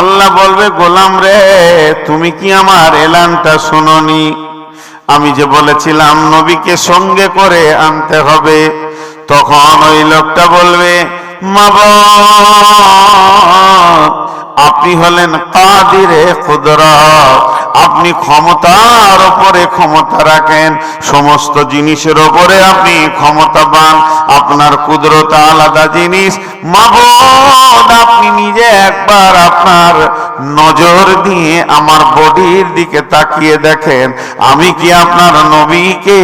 আল্লাহ বলবে, গোলাম রে, তুমি কি আমার এলানটা শোনি আমি যে বলেছিলাম, নবীকে সঙ্গে করে আনতে হবে। তখন ওই লোকটা বলবে, মা আপনি হলেন কাদিরে কুদরত আপনি ক্ষমতার ওপরে ক্ষমতা রাখেন, সমস্ত জিনিসের ওপরে আপনি ক্ষমতাবান, আপনার কুদরত আলাদা জিনিস। আপনি নিজে একবার আপনার নজর দিয়ে আমার বডির দিকে তাকিয়ে দেখেন। আমি কি আপনার নবীকে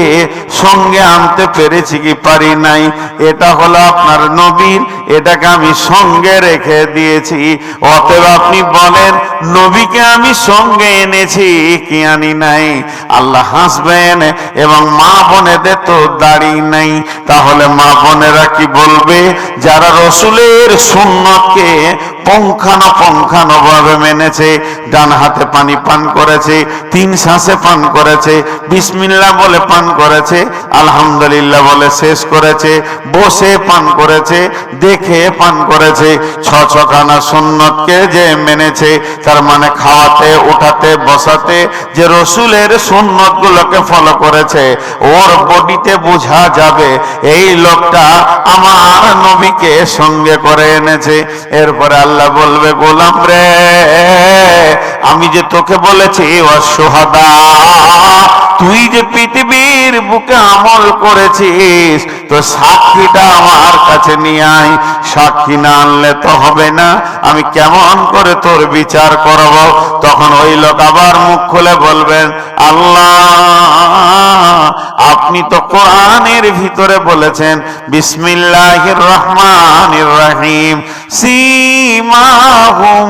সঙ্গে আনতে পেরেছি কি পারি নাই? এটা হলো আপনার নবীর, এটাকে আমি সঙ্গে রেখে দিয়েছি। অতএব আপনি বলেন, নবীকে আমি সঙ্গে এনেছি। কি আনি নাই। আল্লাহ হাসবেন এবং মা বোনেদের তো দাড়ি নাই। তাহলে মা বোনেরা কি বলবে? যারা রসুলের সুন্নতকে পঙ্খানো পঙ্খানো ভাবে মেনেছে, ডান হাতে পানি পান করেছে, তিন শ্বাসে পান করেছে বিসমিল্লাহ বলে পান করেছে, আলহামদুলিল্লাহ বলে শেষ করেছে, বসে পান করেছে, দেখে পান করেছে, ছ ছখানা সুন্নতকে যে মেনেছে, তার মানে খাওয়াতে, উঠাতে, বসাতে, যে রসুলের সুন্নত গুলোকে ফলো করেছে, ওর বডিতে বোঝা যাবে, এই লোকটা আমার নবীকে সঙ্গে করে এনেছে, এরপরে আল্লাহ বলবে গোলাম রে আমি যে তোকে বলেছি অসহাদা তুই যে পৃথিবীর বুকে আমল করেছিস, তো সাক্ষীটা আমার কাছে নিয়ে আয়। সাক্ষী না আনলে তো হবে না। আমি কেমন করে তোর বিচার করব? তখন ওই লোক আবার মুখ খুলে বলবেন, আল্লাহ, আপনি তো কোরআনের ভিতরে বলেছেন, বিসমিল্লাহির রহমানির রহিম, সীমাহুম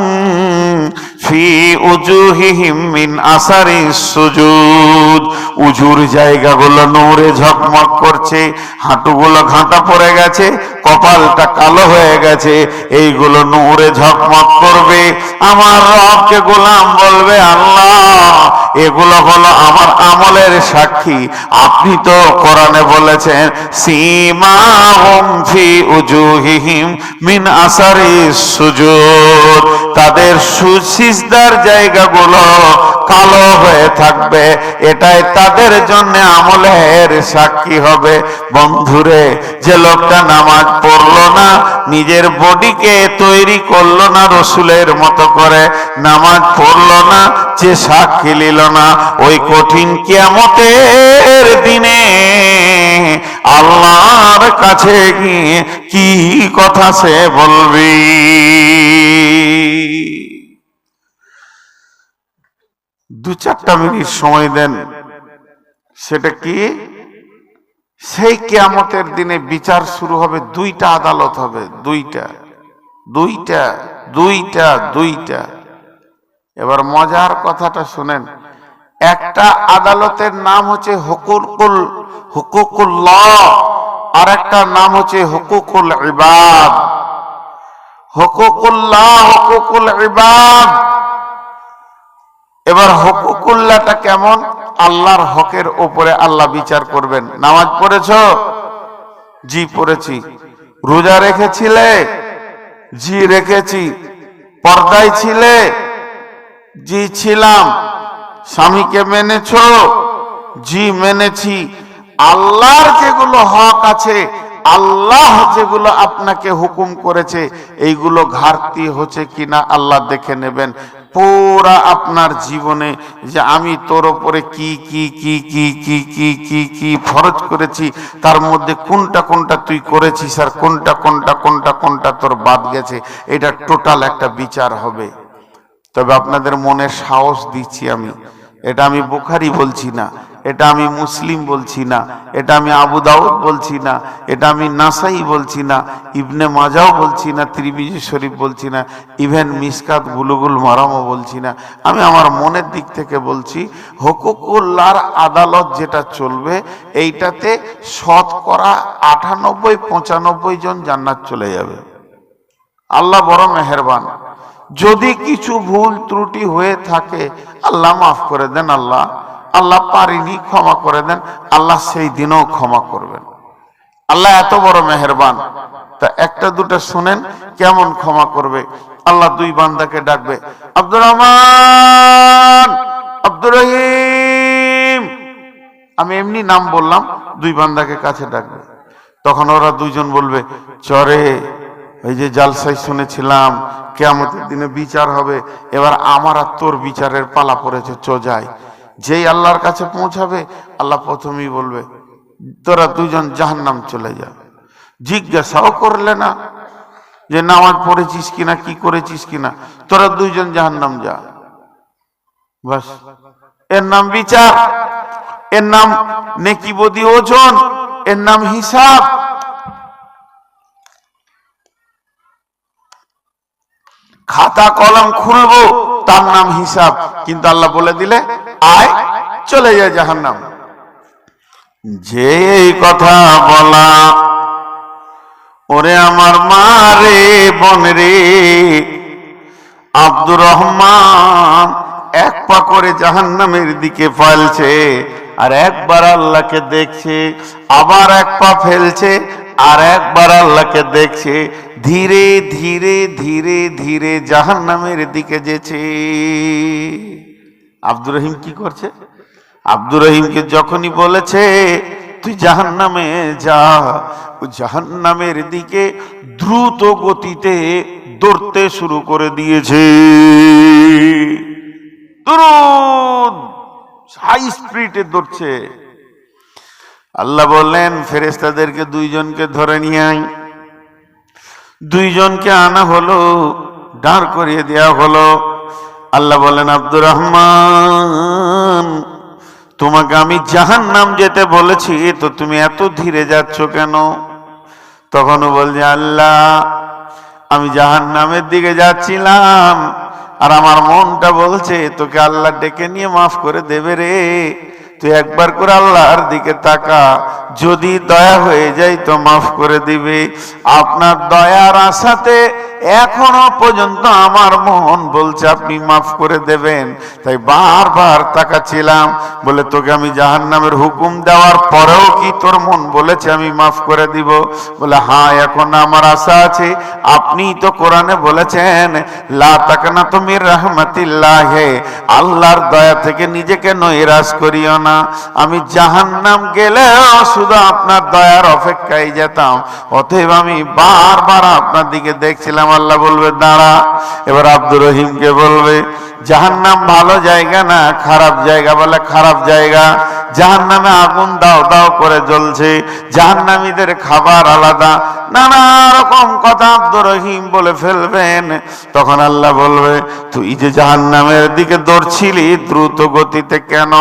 উজুর জায়গাগুলো নূরে ঝকমক করছে হাঁটুগুলো ঘাঁটা পড়ে গেছে কপালটা কালো হয়ে গেছে, এইগুলো নূরে ঝকমক করবে। আমার রবকে গোলাম বলবে, আল্লাহ, এগুলো হলো আমার আমলের সাক্ষী। আপনি তো কোরআনে বলেছেন সীমা মিন তাদের জায়গাগুলো কালো হয়ে থাকবে। এটাই তাদের জন্য আমলের সাক্ষী হবে। বন্ধুরে, যে লোকটা নামাজ পড়ল না, নিজের বডিকে তৈরি না রসুলের মতো করে। নামাজ না না। ওই কঠিন কিয়ামতের দিনে আল্লাহর কাছে গিয়ে কি কথা সে বলবি? দু চারটা মিনিট সময় দেন। সেটা কি? সেই কেয়ামতের দিনে বিচার শুরু হবে দুইটা আদালত হবে, দুইটা। দুইটা দুইটা দুইটা। এবার মজার কথাটা শুনেন, একটা আদালতের নাম হচ্ছে হুকুকুল, হুকুকুল্লাহ আর একটা নাম হচ্ছে হুকুকুল ইবাদ। হুকুকুল্লাহ, হুকুকুল ইবাদ। এবার হকুকুল্লাটা কেমন? আল্লাহর হকের ওপরে আল্লাহ বিচার করবেন। নামাজ পড়েছ? জি, পড়েছি। রোজা রেখেছিলে? জি, রেখেছি। পর্দায় ছিলে? জি, ছিলাম। স্বামীকে মেনেছ? জি, মেনেছি। আল্লাহর যেগুলো হক আছে, আল্লাহ যেগুলো আপনাকে হুকুম করেছে, এইগুলো ঘাটতি হচ্ছে কিনা আল্লাহ দেখে নেবেন। পুরা আপনার জীবনে যে আমি তোর ওপরে কি কি কি কি কি কি কি কি ফরজ করেছি, তার মধ্যে কোনটা কোনটা তুই করেছিস আর কোনটা কোনটা কোনটা কোনটা তোর বাদ গেছে, এটা টোটাল একটা বিচার হবে। তবে আপনাদের মনে সাহস দিচ্ছি আমি। এটা আমি বুখারি বলছি না। এটা আমি মুসলিম বলছি না, এটা আমি আবু দাউদ বলছি না, এটা আমি নাসাই বলছি না, ইবনে মাজাও বলছি না ত্রিবিজি শরীফ বলছি না, ইভেন মিসকাত বুলুগুল মারামও বলছি না। আমি আমার মনের দিক থেকে বলছি, হকুকুল্লার আদালত যেটা চলবে, এইটাতে শতকরা আটানব্বই, পঁচানব্বই জন জান্নাত চলে যাবে। আল্লাহ বড় মেহেরবান। যদি কিছু ভুল ত্রুটি হয়ে থাকে, আল্লাহ মাফ করে দেন আল্লাহ। আল্লাহ পারিনি, ক্ষমা করে দেন। আল্লাহ সেই দিনও ক্ষমা করবেন। আল্লাহ এত বড় মেহেরবান। তা একটা দুটো শুনেন, কেমন ক্ষমা করবে? আল্লাহ দুই বান্দাকে ডাকবে, আব্দুর রহমান, আব্দুর রহিম। আমি এমনি নাম বললাম, দুই বান্দাকে কাছে ডাকবে। তখন ওরা দুইজন বলবে, চরে ওই যে জালসাই শুনেছিলাম, কেয়ামতের দিনে বিচার হবে। এবার আমার আর তোর বিচারের পালা পড়েছে, চো যাই। যেই আল্লাহর কাছে পৌঁছাবে, আল্লাহ প্রথমেই বলবে, তোরা দুজন জাহান্নাম চলে যা। জিজ্ঞাসাও করলে না যে নামাজ পড়েছিস কিনা, কি করেছিস কিনা। তোরা দুইজন জাহান্নাম যা। বাস। এর নাম বিচার, এর নাম নেকি বদি ওজন, এর নাম হিসাব। খাতা, কলম খুলবো, তার নাম হিসাব। কিন্তু আল্লাহ বলে দিলে আয় চলে যায় জাহান্নাম। যে এই কথা বলা, ওরে আমার মা রে, বোন রে, আব্দুর রহমান এক পা করে জাহান্নামের দিকে ফেলছে, আর একবার আল্লাহকে দেখছে, আবার এক পা ফেলছে, আর একবার আল্লাহকে দেখছে, ধীরে ধীরে ধীরে ধীরে জাহান্নামের দিকে যেছে। আব্দুর রহিম কি করছে? আব্দুর রহিমকে যখনই বলেছে, তুই জাহান্নামে যা, ও জাহান্নামের দিকে দ্রুত গতিতে দৌড়তে শুরু করে দিয়েছে। দ্রুত হাই স্পিডে দৌড়ছে। আল্লাহ বললেন ফেরেস্তাদেরকে দুইজনকে ধরে নিয়ে আয়। দুইজনকে আনা হলো, দাঁড় করিয়ে দেয়া হলো। আল্লাহ বলেন, আব্দুর রহমান, তোমাকে আমি জাহান নাম যেতে বলেছি, তো তুমি এত ধীরে যাচ্ছ কেন? তখনও বলছে, আল্লাহ, আমি জাহান নামের দিকে যাচ্ছিলাম আর আমার মনটা বলছে, তোকে আল্লাহ ডেকে নিয়ে মাফ করে দেবে রে। তুই একবার করে আল্লাহর দিকে তাকা, যদি দয়া হয়ে যায় তো মাফ করে দিবে। আপনার দয়ার আশাতে এখনও পর্যন্ত আমার মন বলছে, আপনি মাফ করে দেবেন। তাই বারবার তাকাচ্ছিলাম, বলে, তোকে আমি জাহান নামের হুকুম দেওয়ার পরেও কি তোর মন বলেছে আমি মাফ করে দিব? বলে হ্যাঁ এখন আমার আশা আছে। আপনি তো কোরআনে বলেছেন, লা তাকানা তুমি রহমতিল্লাহ। আল্লাহর দয়া থেকে নিজেকে নৈরাশ করিও না। আমি জাহান্নাম গেলেও শুধু আপনার দয়ার অপেক্ষায় যেতাম। অতএব আমি বারবার আপনার দিকে দেখছিলাম। আল্লাহ বলবে, দাঁড়া। এবার আব্দুর রহিমকে বলবে, জাহান্নাম ভালো জায়গা না খারাপ জায়গা? বলে, খারাপ জায়গা। জাহান্নামে আগুন দাও দাও করে জ্বলছে। জাহান্নামীদের খাবার আলাদা। নানা রকম কথা আব্দুর রহিম বলে ফেলবেন। তখন আল্লাহ বলবে, তুই যে জাহান্নামের দিকে দৌড়ছিলি দ্রুত গতিতে কেন?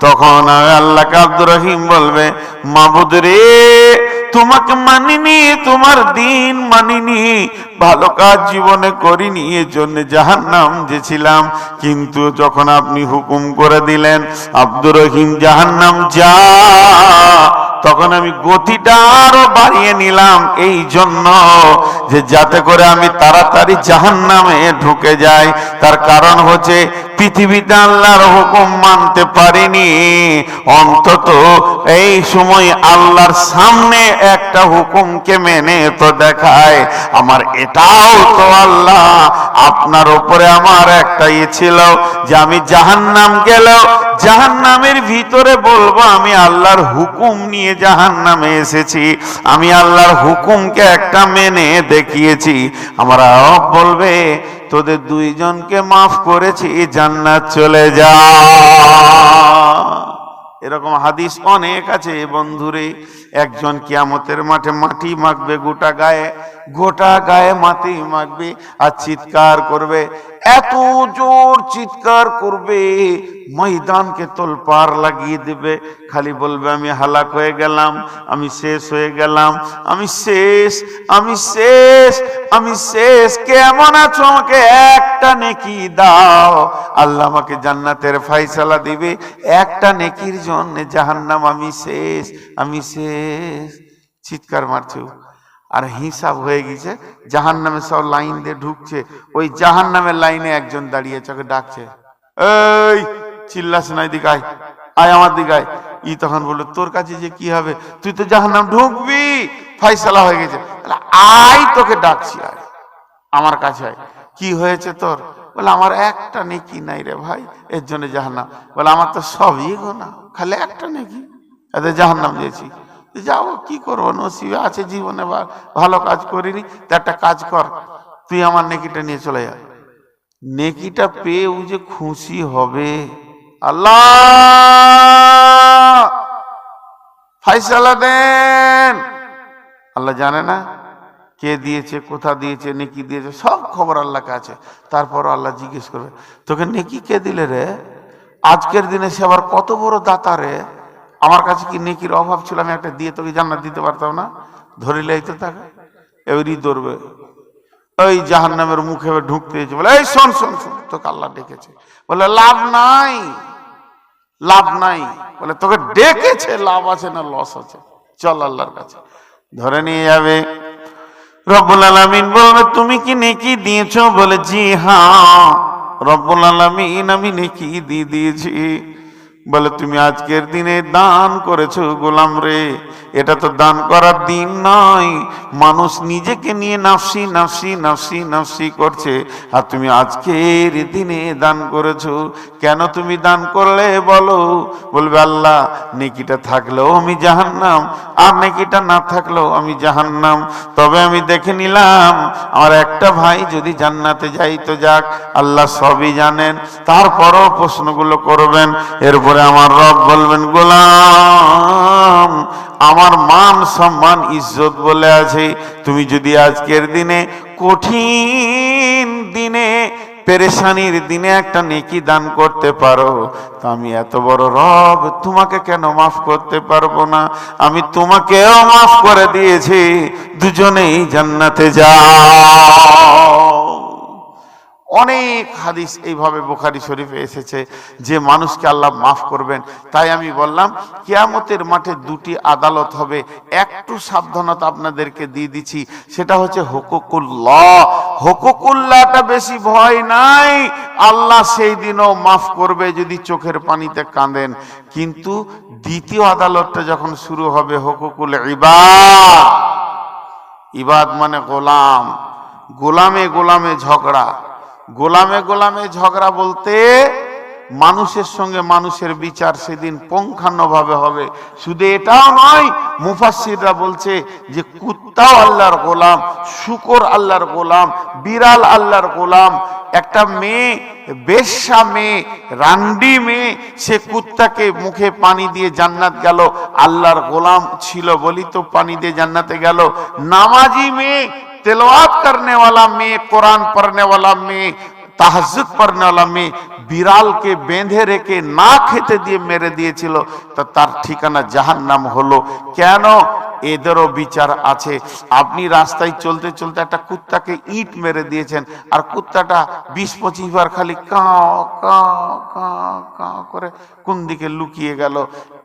তখন আল্লাহকে আব্দুর রহিম বলবে, মাবুদ রে তোমাকে মানিনি, তোমার দিন মানিনি। ভালো কাজ জীবনে করিনি এর জন্য জাহান্নাম যেছিলাম কিন্তু যখন আপনি হুকুম করে দিলেন, আব্দুর রহিম জাহান্নাম যা, তখন আমি গতিটা আরও বাড়িয়ে নিলাম। এই জন্য যে যাতে করে আমি তাড়াতাড়ি জাহান্নামে ঢুকে যাই, তার কারণ হচ্ছে পৃথিবীতে আল্লাহর হুকুম মানতে পারিনি। অন্তত এই সময় আল্লাহর সামনে একটা হুকুমকে মেনে তো দেখায়, আমার এটাও তো আল্লাহ। আপনার উপরে আমার একটা ইয়ে ছিল যে আমি জাহান্নাম গেলেও জাহান্নামের ভিতরে বলব, আমি আল্লাহর হুকুম নিয়ে জাহান্নামে এসেছি। আমি আল্লাহর হুকুমকে একটা মেনে দেখিয়েছি। আমার বলবে তোদের দুইজনকে মাফ করেছি জান্নাত চলে যা। এরকম হাদিস অনেক আছে বন্ধুরে, একজন কিয়ামতের মাঠে মাটি মাখবে গোটা গায়ে গোটা গায়ে মাটি মাখবে আর চিৎকার করবে এত জোর চিৎকার করবে, ময়দানকে তোলপার লাগিয়ে দেবে। খালি বলবে, আমি হালাক হয়ে গেলাম, আমি শেষ হয়ে গেলাম, আমি শেষ আমি শেষ আমি শেষ। কেমন আছো আমাকে? একটা নেকি দাও। আল্লাহ আমাকে জান্নাতের ফাইসালা দিবে। একটা নেকির জন্য জাহান্নাম, আমি শেষ আমি শেষ। চিৎকার মারছে আর হিসাব হয়ে গেছে জাহান নামে সব লাইন দিয়ে ঢুকছে। ওই জাহান নামের লাইনে একজন দাঁড়িয়ে চোখে ডাকছে, এই, চিল্লাস না দিকে আয় আমার দিকে আয়। ই তখন বলল, তোর কাছে যে কি হবে? তুই তো জাহান নাম ঢুকবি ফাইসালা হয়ে গেছে। আয়, তোকে ডাকছি, আয়, আমার কাছে আয়। কি হয়েছে তোর? বলে, আমার একটা নেকি নাই রে ভাই, এর জন্য জাহান্নাম। বলে, আমার তো সবই গোনা খালি একটা নেকি, এতে জাহান্নাম দিয়েছি। যাও, কি করব? নসিবে আছে জীবনে ভালো কাজ করিনি, তা একটা কাজ কর, তুই আমার নেকিটা নিয়ে চলে যা। নেকিটা পেয়ে ও যে খুশি হবে। আল্লাহ! দেন। আল্লাহ জানে না কে দিয়েছে, কোথা দিয়েছে, নেকি দিয়েছে, সব খবর আল্লাহকে আছে তারপর আল্লাহ জিজ্ঞেস করবে, তোকে নেকি কে দিলে রে? আজকের দিনে সে আবার কত বড় দাতা রে? আমার কাছে কি নেকির অভাব ছিল? আমি একটা দিয়ে তোকে জান্নাত দিতে পারতাম না। ধরিলেই তো তাকে এবারই ধরবে। ওই জাহান নামের মুখে ঢুকতে বলে, এই শোন শোন শোন। তোকে আল্লাহ ডেকেছে। বলে, লাভ নাই। লাভ নাই। বলে, তোকে ডেকেছে, লাভ আছে না লস আছে? চল আল্লাহর কাছে। ধরে নিয়ে যাবে। রব্বুল আলামিন বলবে, তুমি কি নেকি দিয়েছ? বলে, জি হ্যাঁ। রব্বুল আলামিন আমি নেকি দিয়ে দিয়েছি। বলে, তুমি আজকের দিনে দান করেছ গোলাম রে। এটা তো দান করার দিন নয়। মানুষ নিজেকে নিয়ে নাফসি নাফসি নাফসি নাফসি করছে। আর তুমি আজকের দিনে দান করেছ। কেন তুমি দান করলে বলো? বলবে, আল্লাহ, নেকিটা থাকলেও আমি জাহান্নাম। আর নেকিটা না থাকলেও আমি জাহান্নাম। তবে আমি দেখে নিলাম, আমার একটা ভাই যদি জান্নাতে যাই তো যাক, আল্লাহ সবই জানেন। তারপরও প্রশ্নগুলো করবেন। এরপরে আমার রব বলবেন, গোলাম, আমার মান সম্মান ইজ্জত বলে আছে। তুমি যদি আজকের দিনে কঠিন দিনে, পেরেশানির দিনে একটা নেকি দান করতে পারো, তা আমি এত বড় রব, তোমাকে কেন মাফ করতে পারব না? আমি তোমাকেও মাফ করে দিয়েছি, দুজনেই জান্নাতে যাও। অনেক হাদিস এইভাবে বোখারি শরীফে এসেছে, যে মানুষকে আল্লাহ মাফ করবেন। তাই আমি বললাম, কিয়ামতের মাঠে দুটি আদালত হবে, একটু সাবধানতা আপনাদেরকে দিয়ে দিচ্ছি, সেটা হচ্ছে হুকুকুল্লাহ। হুকুকুল্লাহটা বেশি ভয় নাই, আল্লাহ সেই দিনও মাফ করবে যদি চোখের পানিতে কাঁদেন। কিন্তু দ্বিতীয় আদালতটা যখন শুরু হবে, হুকুকুল ইবাদ। ইবাদ মানে গোলাম, গোলামে গোলামে ঝগড়া। গোলামে গোলামে ঝগড়া বলতে মানুষের সঙ্গে মানুষের বিচার সেদিন পঙ্খান্নভাবে হবে। শুধু এটাও নয়, মুফাসসিররা বলছে যে কুত্তাও আল্লাহর গোলাম, শুকর আল্লাহর গোলাম, বিড়াল আল্লাহর গোলাম। একটা মেয়ে, বেশ্যা মেয়ে, রান্ডি মেয়ে, সে কুত্তাকে মুখে পানি দিয়ে জান্নাত গেল। আল্লাহর গোলাম ছিল বলি তো পানি দিয়ে জান্নাতে গেল। নামাজি মেয়ে তেলাওয়াত करने वाला মেয়ে কোরআন পড়নে वाला মেয়ে তাহাজ্জুদ পড়নে वाला মেয়ে বিড়ালকে বেঁধে রেখে না খেতে দিয়ে মেরে দিয়েছিল তা তার ঠিকানা জাহান্নাম হলো কেন এদেরও বিচার আছে আপনি রাস্তায় চলতে চলতে একটা কুত্তাকে ইট মেরে দিয়েছেন আর কুত্তাটা বিশ পঁচিশ বার খালি কাঁ কাঁ কাঁ কাঁ করে কোন দিকে লুকিয়ে গেল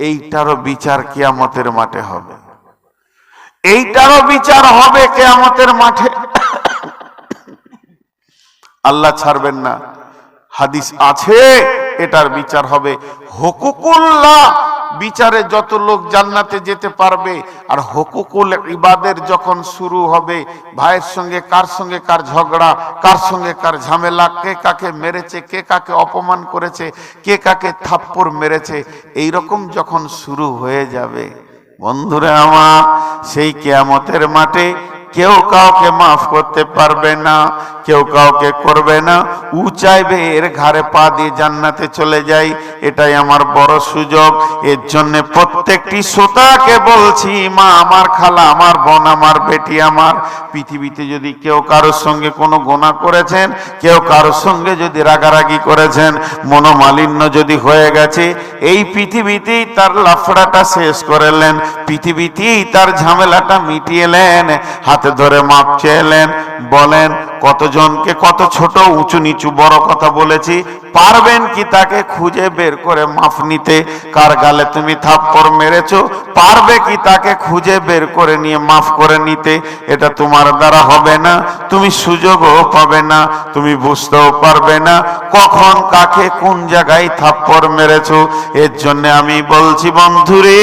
এইটারও বিচার কিয়ামতের মাঠে হবে এইটারও বিচার হবে কেয়ামতের মাঠে। আল্লাহ ছাড়বেন না। হাদিস আছে, এটার বিচার হবে। হকুকুল্লাহ, বিচারে যত লোক জান্নাতে যেতে পারবে, আর হকুকুল ইবাদের যখন শুরু হবে, ভাইয়ের সঙ্গে কার সঙ্গে কার ঝগড়া, কার সঙ্গে কার ঝামেলা, কে কাকে মেরেছে, কে কাকে অপমান করেছে, কে কাকে থাপ্পড় মেরেছে এই রকম যখন শুরু হয়ে যাবে বন্ধুরা আমার সেই কেয়ামতের মাঠে কেউ কাউকে মাফ করতে পারবে না, কেউ কাউকে করবে না। উ চাইবে এর ঘাড়ে পা দিয়ে জান্নাতে চলে যাই, এটাই আমার বড় সুযোগ। এর জন্য প্রত্যেকটি শ্রোতাকে বলছি, মা আমার খালা, আমার বোন, আমার বেটি, আমার। পৃথিবীতে যদি কেউ কারোর সঙ্গে কোনো গোনা করেছেন, কেউ কারোর সঙ্গে যদি রাগারাগি করেছেন, মনোমালিন্য যদি হয়ে গেছে, এই পৃথিবীতেই তার লাফড়াটা শেষ করলেন পৃথিবীতেই তার ঝামেলাটা মিটিয়েলেন হাতে ধরে মাপ চেয়েলেন, বলেন, কতজনকে কত ছোট, উঁচু, নিচু, বড় কথা বলেছি, পারবেন কি তাকে খুঁজে বের করে মাফ নিতে? কার গালে তুমি থাপ্পড় মেরেছো, পারবে কি তাকে খুঁজে বের করে নিয়ে মাফ করে নিতে? এটা তোমার দ্বারা হবে না, তুমি সুযোগও পাবে না, তুমি বুঝতেও পারবে না, কখন কাকে কোন জায়গায় থাপ্পড় মেরেছো? এর জন্য আমি বলছি, বন্ধুরে,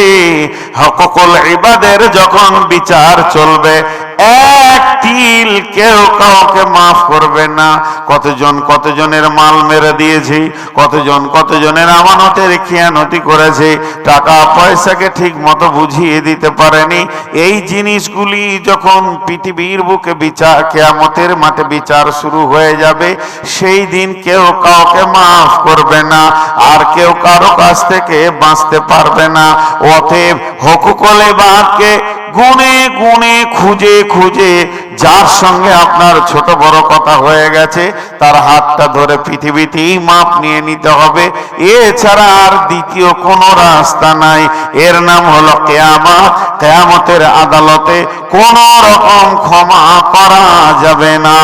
হককল ইবাদের যখন বিচার চলবে এক তিল কেউ কাউকে মাফ করবে না। কতজন কতজনের মাল মেরে দিয়েছে, কতজন কতজনের আমানতের খেয়ানতি করেছে, টাকা পয়সাকে ঠিক মতো বুঝিয়ে দিতে পারেনি। এই জিনিসগুলি যখন পৃথিবীর বুকে বিচার, কেয়ামতের মাঠে বিচার শুরু হয়ে যাবে, সেই দিন কেউ কাউকে মাফ করবে না, আর কেউ কারও কাছ থেকে বাঁচতে পারবে না। অতএব হকুকলে বাদকে গুনে গুনে খুঁজে খুঁজে যার সঙ্গে আপনার ছোট বড় কথা হয়ে গেছে, তার হাতটা ধরে পৃথিবীতেই মাপ নিয়ে নিতে হবে। এছাড়া আর দ্বিতীয় কোনো রাস্তা নাই। এর নাম হলো কেয়ামত। কেয়ামতের আদালতে কোন রকম ক্ষমা করা যাবে না।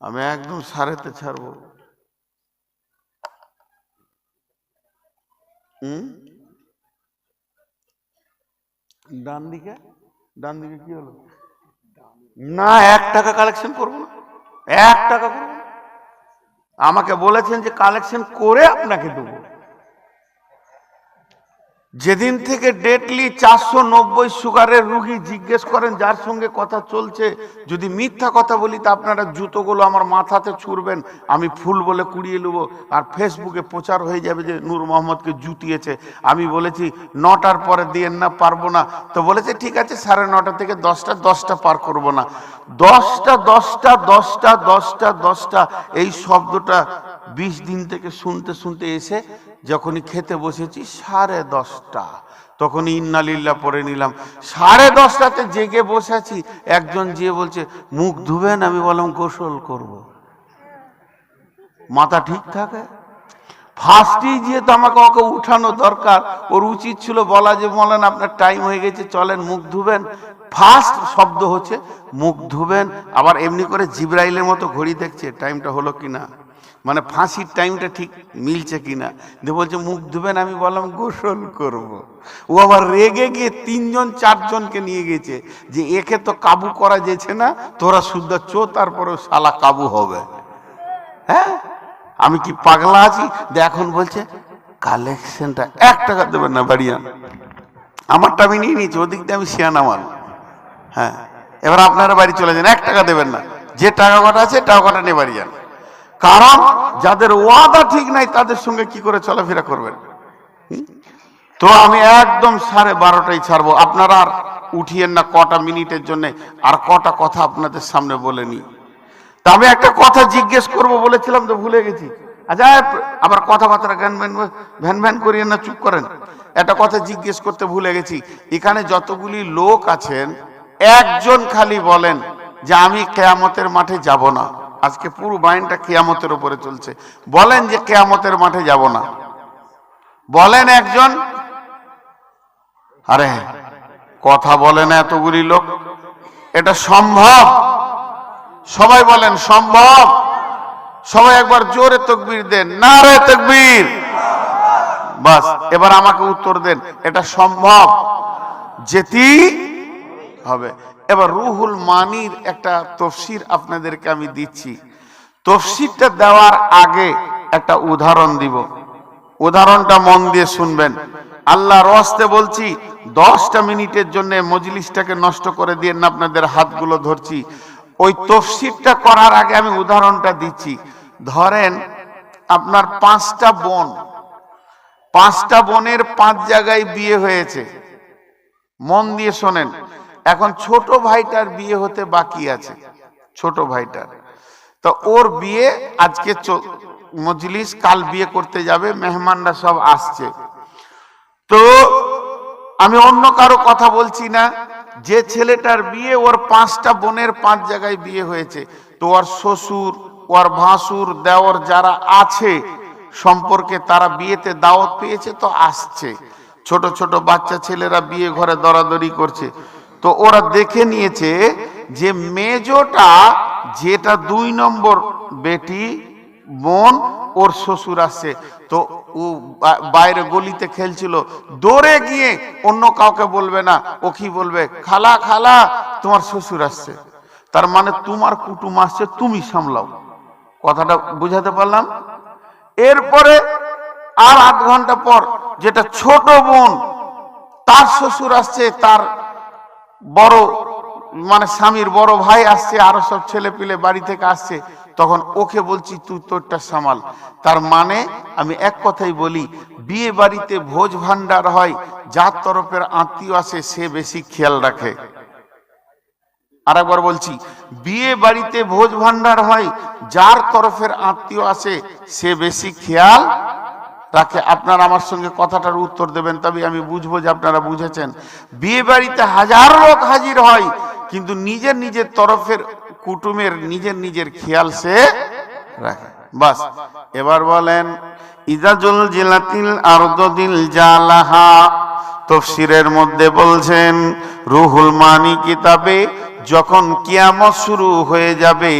আমি একদম সারেতে ছাড়বো। ডান দিকে? ডান দিকে কি হলো? না এক টাকা কালেকশন করব না। এক টাকা করব আমাকে বলেছেন যে কালেকশন করে আপনাকে দেবো। যেদিন থেকে ডেটলি চারশো নব্বই সুগারের রুগী জিজ্ঞেস করেন, যার সঙ্গে কথা চলছে, যদি মিথ্যা কথা বলি, তা আপনারা জুতোগুলো আমার মাথাতে ছুড়বেন, আমি ফুল বলে কুড়িয়ে নেব। আর ফেসবুকে প্রচার হয়ে যাবে যে নূর মোহাম্মদকে জুতিয়েছে। আমি বলেছি, নটার পরে দিয়ে না, পারব না। তো বলেছে, ঠিক আছে, সাড়ে নটা থেকে দশটা দশটা পার করব না। দশটা দশটা দশটা দশটা দশটা, এই শব্দটা বিশ দিন থেকে শুনতে শুনতে এসে যখনই খেতে বসেছি, সাড়ে দশটা। তখনই ইন্নালিল্লা পরে নিলাম। সাড়ে দশটাতে জেগে বসে আছি একজন যে বলছে, মুখ ধুবেন আমি বললাম, গোসল করব। মাথা ঠিক থাকে? ফার্স্টেই যেহেতু আমাকে ওকে উঠানো দরকার। ওর উচিত ছিল বলা যে বলেন আপনার টাইম হয়ে গেছে, চলেন, মুখ ধুবেন। ফার্স্ট শব্দ হচ্ছে, মুখ ধুবেন। আবার এমনি করে জিব্রাইলের মতো ঘড়ি দেখছে টাইমটা হলো কিনা? মানে ফাঁসির টাইমটা ঠিক মিলছে কিনা? দিয়ে বলছে, মুখ ধুবেন, আমি বললাম, গোসল করব। ও আবার রেগে গিয়ে তিনজন, চারজনকে নিয়ে গেছে যে, একে তো কাবু করা যেছে না, তোরা শুদ্ধ চো তারপরে শালা কাবু হবে। হ্যাঁ? আমি কি পাগলা আছি? এখন বলছে, কালেকশনটা এক টাকা দেবেন না, বাড়িয়া। আমারটা আমি নিয়ে নিয়েছি, ওদিক দিয়ে আমি শিয়ানা মাল। হ্যাঁ? এবার আপনারা বাড়ি চলে যান, এক টাকা দেবেন না। যে টাকা কটা আছে টাকা কটা নিয়ে বাড়ি যান। কারণ যাদের ওয়াদা ঠিক নাই, তাদের সঙ্গে কি করে চলাফেরা করবেন? তো আমি একদম সাড়ে বারোটাই ছাড়বো। আপনারা আর উঠিয়েন না কটা মিনিটের জন্য, আর কটা কথা আপনাদের সামনে বলে নি তা আমি একটা কথা জিজ্ঞেস করব বলেছিলাম তো ভুলে গেছি। আচ্ছা আবার কথাবার্তা জ্ঞান ভ্যান ভ্যান ভ্যান করিয়ে না, চুপ করেন। একটা কথা জিজ্ঞেস করতে ভুলে গেছি। এখানে যতগুলি লোক আছেন, একজন খালি বলেন যে, আমি কেয়ামতের মাঠে যাব না। আজকে পুরো বাইনটা কেয়ামতের উপরে চলছে। বলেন যে কেয়ামতের মাঠে যাব না। বলেন একজন, আরে, কথা বলেন এতগুলি লোক। এটা সম্ভব? সবাই বলেন, সম্ভব? সবাই একবার জোরে তকবির দেন। না রে তকবীর! বাস, এবার আমাকে উত্তর দেন, এটা সম্ভব? যেতি হবে। এবার রুহুল মানির একটা তফসির আপনাদেরকে আমি দিচ্ছি। তফসিরটা দেওয়ার আগে একটা উদাহরণ দিব। উদাহরণটা মন দিয়ে শুনবেন। আল্লাহ রস্তে বলছি, দশটা মিনিটের জন্য মজলিসটাকে নষ্ট করে দিয়ে না আপনাদের হাতগুলো ধরছি। ওই তফসিরটা করার আগে আমি উদাহরণটা দিচ্ছি। ধরেন, আপনার পাঁচটা বোন, পাঁচটা বোনের পাঁচ জায়গায় বিয়ে হয়েছে। মন দিয়ে শোনেন এখন ছোট ভাইটার বিয়ে হতে বাকি আছে, ছোট ভাইটার। তো ওর বিয়ে আজকে মজলিস কাল বিয়ে করতে যাবে, মেহমানরা সব আসছে। তো আমি অন্য কারও কথা বলছি না, যে ছেলেটার বিয়ে ওর পাঁচটা বোনের পাঁচ জায়গায় বিয়ে হয়েছে, তো ওর শ্বশুর, ওর ভাসুর, দেওর যারা আছে, সম্পর্কে তারা বিয়েতে দাওয়াত পেয়েছে, তো আসছে। ছোট ছোট বাচ্চা ছেলেরা বিয়ে ঘরে দরাদরি করছে। তো ওরা দেখে নিয়েছে যে মেজোটা যেটা দুই নম্বর বেটি বোন ওর শ্বশুর আসছে তো ও বাইরে গলিতে খেলছিল। দৌড়ে গিয়ে অন্য কাউকে বলবে না, ও কি বলবে? খালা খালা, তোমার শ্বশুর আসছে তার মানে তোমার কুটুম আসছে, তুমি সামলাও। কথাটা বুঝাতে পারলাম? এরপরে আর আধ ঘণ্টা পর যেটা ছোট বোন, তার শ্বশুর আসছে, তার বড় মানে স্বামীর বড় ভাই আসছে, আরও সব ছেলে পিলে বাড়ি থেকে আসছে, তখন ওকে বলছি তুই তোরটা সামাল। তার মানে আমি এক কথাই বলি, বিয়ে বাড়িতে ভোজ ভান্ডার হয়, যার তরফের আত্মীয় আসে, সে বেশি খেয়াল রাখে। আরেকবার বলছি, বিয়ে বাড়িতে ভোজ ভান্ডার হয়, যার তরফের আত্মীয় আসে, সে বেশি খেয়াল রাখে আপনারা আমার সঙ্গে কথাটার উত্তর দেবেন তবে আমি বুঝব যে আপনারা বুঝেছেন। বিয়ে বাড়িতে হাজার লোক হাজির হয়, কিন্তু নিজের নিজের তরফের কুটুমের নিজের নিজের খেয়াল সে রাখে। বাস, এবার বলেন ইজাজুল জিলাতিল আরদিল জালাহা। তফসিরের মধ্যে বলছেন, রুহুল মানি কিতাবে যখন কিয়ামত শুরু হয়ে যাবে,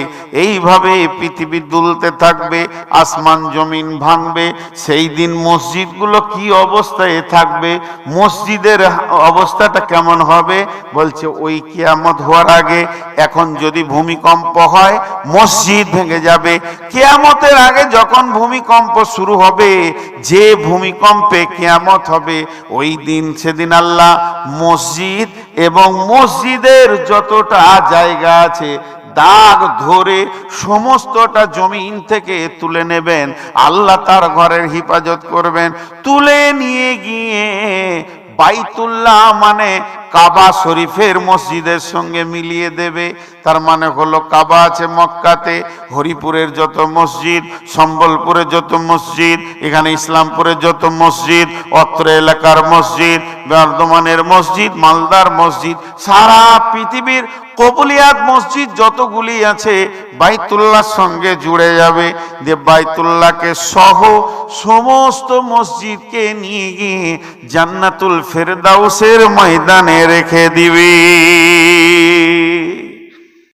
এইভাবে পৃথিবী দুলতে থাকবে, আসমান জমিন ভাঙবে, সেই দিন মসজিদগুলো কি অবস্থায় থাকবে, মসজিদের অবস্থাটা কেমন হবে? বলছে, ওই কিয়ামত হওয়ার আগে এখন যদি ভূমিকম্প হয়, মসজিদ ভেঙে যাবে। কিয়ামতের আগে যখন ভূমিকম্প শুরু হবে, যে ভূমিকম্পে কিয়ামত হবে, ওই দিন সেদিন আল্লাহ মসজিদ এবং মসজিদের যতটা জায়গা আছে, দাগ ধরে সমস্তটা জমিন থেকে তুলে নেবেন। আল্লাহ তার ঘরের হেফাজত করবেন। তুলে নিয়ে গিয়ে বাইতুল্লাহ মানে কাবা শরীফের মসজিদের সঙ্গে মিলিয়ে দেবে। তার মানে হলো কাবা আছে মক্কাতে, হরিপুরের যত মসজিদ, সম্বলপুরের যত মসজিদ, এখানে ইসলামপুরের যত মসজিদ, অত্র এলাকার মসজিদ, বর্ধমানের মসজিদ, মালদার মসজিদ, সারা পৃথিবীর কবুলিয়াত মসজিদ যতগুলি আছে, বাইতুল্লাহর সঙ্গে জুড়ে যাবে। যে বাইতুল্লাহকে সহ সমস্ত মসজিদকে নিয়ে গিয়ে জান্নাতুল ফেরদাউসের ময়দানে रेखे दिवी